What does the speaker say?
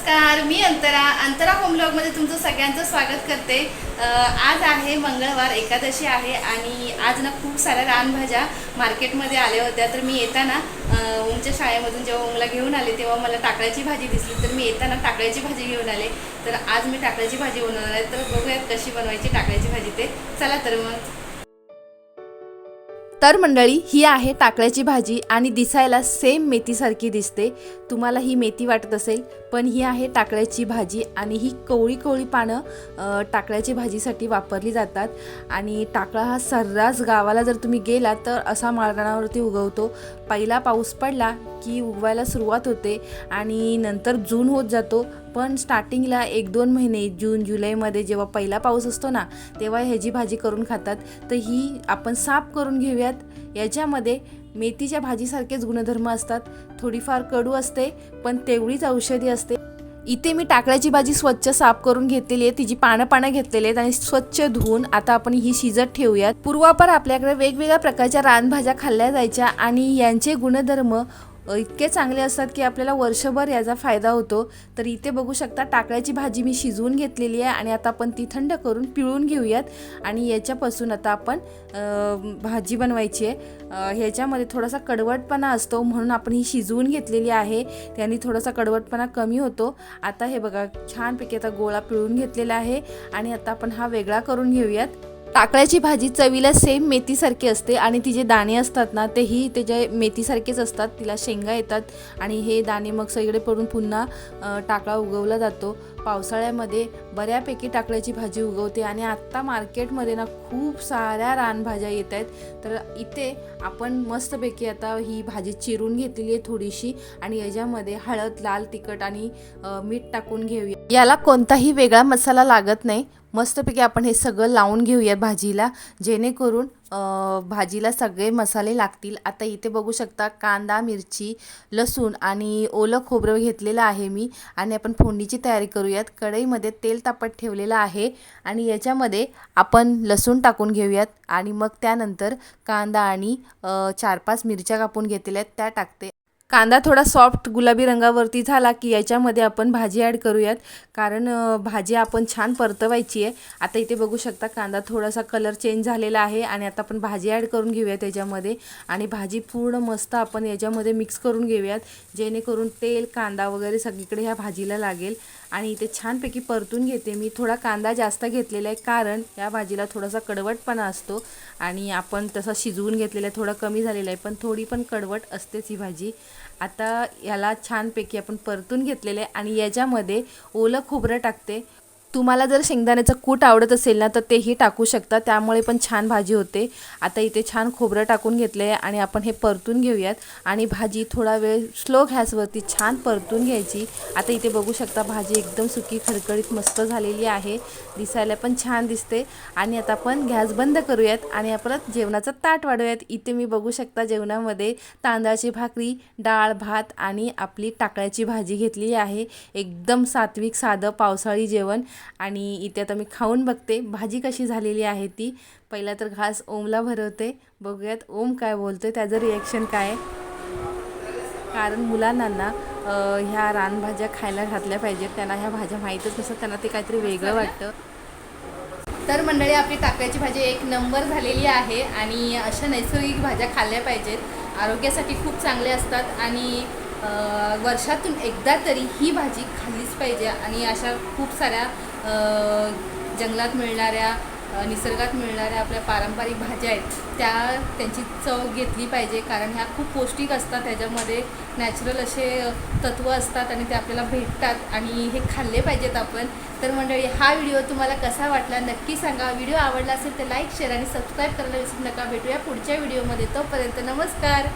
नमस्कार मी अंतरा अंतरा होमलॉगमध्ये तुमचं सगळ्यांचं स्वागत करते. आज आहे मंगळवार एकादशी आहे आणि आज ना खूप साऱ्या रानभाज्या मार्केटमध्ये आल्या होत्या. तर मी येताना उमच्या ओमच्या शाळेमधून जेव्हा ओमला घेऊन आले तेव्हा मला टाकळ्याची भाजी दिसली. तर मी येताना टाकळ्याची भाजी घेऊन आले. तर आज मी टाकळ्याची भाजी बनवणार आहे. तर बघूयात कशी बनवायची टाकळ्याची भाजी ते. चला तर मग. तर मंडळी ही आहे टाकळ्याची भाजी आणि दिसायला सेम मेथीसारखी दिसते. तुम्हाला ही मेथी वाटत असेल पण ही आहे टाकळ्याची भाजी आणि ही कोवळी कोवळी पानं टाकळ्याची भाजीसाठी वापरली जातात. आणि टाकळा हा सर्रास गावाला जर तुम्ही गेला तर असा माळरानावरती उगवतो. पहिला पाऊस पडला की उगवायला सुरुवात होते आणि नंतर जून होत जातो. पण स्टार्टिंगला एक दोन महिने जून जुलैमध्ये जेव्हा पहिला पाऊस असतो ना तेव्हा ह्याची भाजी करून खातात. तर ही आपण साफ करून घेऊयात. याच्यामध्ये मेथीच्या भाजीसारखेच गुणधर्म असतात. थोडीफार कडू असते पण तेवढीच औषधी असते. इथे मी टाकळ्याची भाजी स्वच्छ साफ करून घेतलेली आहे. तिची पानं पानं घेतलेली आहेत आणि स्वच्छ धुवून आता आपण ही शिजत ठेवूयात. पूर्वापार आपल्याकडे वेगवेगळ्या प्रकारच्या रानभाज्या खाल्ल्या जायच्या आणि यांचे गुणधर्म इतके चांगले असतात की आपल्याला वर्षभर याचा फायदा होतो. तर इथे बघू शकता टाकळ्याची भाजी मी शिजवून घेतलेली आहे आणि आता आपण ती थंड करून पिळून घेऊयात. आणि याच्यापासून आता आपण भाजी बनवायची आहे. ह्याच्यामध्ये थोडासा कडवटपणा असतो म्हणून आपण ही शिजवून घेतलेली आहे. त्याने थोडासा कडवटपणा कमी होतो. आता हे बघा छानपैकी आता गोळा पिळून घेतलेला आहे. आणि आता आपण हा वेगळा करून घेऊयात. टाकळ्याची भाजी चवीला सेम मेथीसारखी असते आणि तिचे दाणे असतात ना तेही त्याच्या मेथीसारखेच असतात तिला शेंगा येतात आणि हे दाणे मग सगळीकडे पडून पुन्हा टाकळा उगवला जातो. पावसाळ्यामध्ये बऱ्यापैकी टाकळ्याची भाजी उगवते आणि आत्ता मार्केटमध्ये ना खूप साऱ्या रानभाज्या येत आहेत तर इथे आपण मस्तपैकी आता ही भाजी चिरून घेतलेली आहे थोडीशी आणि याच्यामध्ये हळद लाल तिखट आणि मीठ टाकून घेऊया. याला कोणताही वेगळा मसाला लागत नाही. मस्तपैकी आपण हे सगळं लावून घेऊया भाजीला. जेणेकरून भाजीला सगळे मसाले लागतील. आता इथे बघू शकता कांदा मिरची लसूण आणि ओलं खोबरं घेतलेलं आहे मी. आणि आपण फोडणीची तयारी करूयात. कढईमध्ये तेल तापत ठेवलेलं आहे. आणि याच्यामध्ये आपण लसूण टाकून घेऊयात. आणि मग त्यानंतर कांदा आणि चार पाच मिरच्या कापून घेतलेल्या आहेत. त्या टाकते. कांदा थोडा सॉफ्ट गुलाबी रंगावरती झाला की याच्यामध्ये आपण भाजी ॲड करूयात. कारण भाजी आपण छान परतवायची आहे. आता इथे बघू शकता कांदा थोडासा कलर चेंज झालेला आहे आणि आता आपण भाजी ॲड करून घेऊयात त्याच्यामध्ये आणि भाजी पूर्ण मस्त आपण याच्यामध्ये मिक्स करून घेऊयात. जेणेकरून तेल कांदा वगैरे सगळीकडे ह्या भाजीला लागेल. आणि इथे छानपैकी परतून घेते. मी थोडा कांदा जास्त घेतलेला आहे कारण या भाजीला थोडासा कडवटपणा असतो आणि आपण तसा शिजवून घेतलेला आहे थोडा कमी झालेला आहे पण थोडी पण कडवट असतेच ही भाजी. आता याला छानपैकी आपण परतून घेतलेलं आहे आणि याच्यामध्ये ओलं खोबरं टाकते. तुम्हाला जर शेंगदाण्याचं कूट आवडत असेल ना तर तेही टाकू शकता. त्यामुळे पण छान भाजी होते. आता इथे छान खोबरं टाकून घेतलं आहे आणि आपण हे परतून घेऊयात. आणि भाजी थोडा वेळ स्लो गॅसवरती छान परतून घ्यायची. आता इथे बघू शकता भाजी एकदम सुकी खडखडीत मस्त झालेली आहे. दिसायला पण छान दिसते. आणि आता आपण गॅस बंद करूयात आणि परत जेवणाचं ताट वाढवूयात. इथे मी बघू शकता जेवणामध्ये तांदळाची भाकरी डाळ भात आणि आपली टाकळ्याची भाजी घेतली आहे. एकदम सात्विक साधं पावसाळी जेवण. आणि इथे आता मी खाऊन बघते. भाजी कशी झालेली आहे ती. पहिला तर घास ओमला भरवते. बघूयात ओम काय बोलतोय त्याचं रिॲक्शन काय कारण मुलांना ना ह्या रानभाज्या खायला घातल्या पाहिजेत. त्यांना ह्या भाज्या माहीतच नसतात. त्यांना ते काहीतरी वेगळं वाटतं. तर मंडळी आपली टाकळ्याची भाजी एक नंबर झालेली आहे आणि अशा नैसर्गिक भाज्या खाल्ल्या पाहिजेत. आरोग्यासाठी खूप चांगल्या असतात आणि वर्षातून एकदा तरी ही भाजी खाल्लीच पाहिजे आणि अशा खूप साऱ्या जंगलात मिळणाऱ्या निसर्गात मिळणाऱ्या आपल्या पारंपरिक भाज्या आहेत त्या त्यांची चव घेतली पाहिजे. कारण ह्या खूप पौष्टिक असतात त्याच्यामध्ये नॅचरल असे तत्त्व असतात आणि ते आपल्याला भेटतात आणि हे खाल्ले पाहिजेत आपण. तर मंडळी हा व्हिडिओ तुम्हाला कसा वाटला नक्की सांगा. व्हिडिओ आवडला असेल तर लाईक शेअर आणि सबस्क्राईब करायला विसरू नका. भेटूया पुढच्या व्हिडिओमध्ये. तोपर्यंत नमस्कार.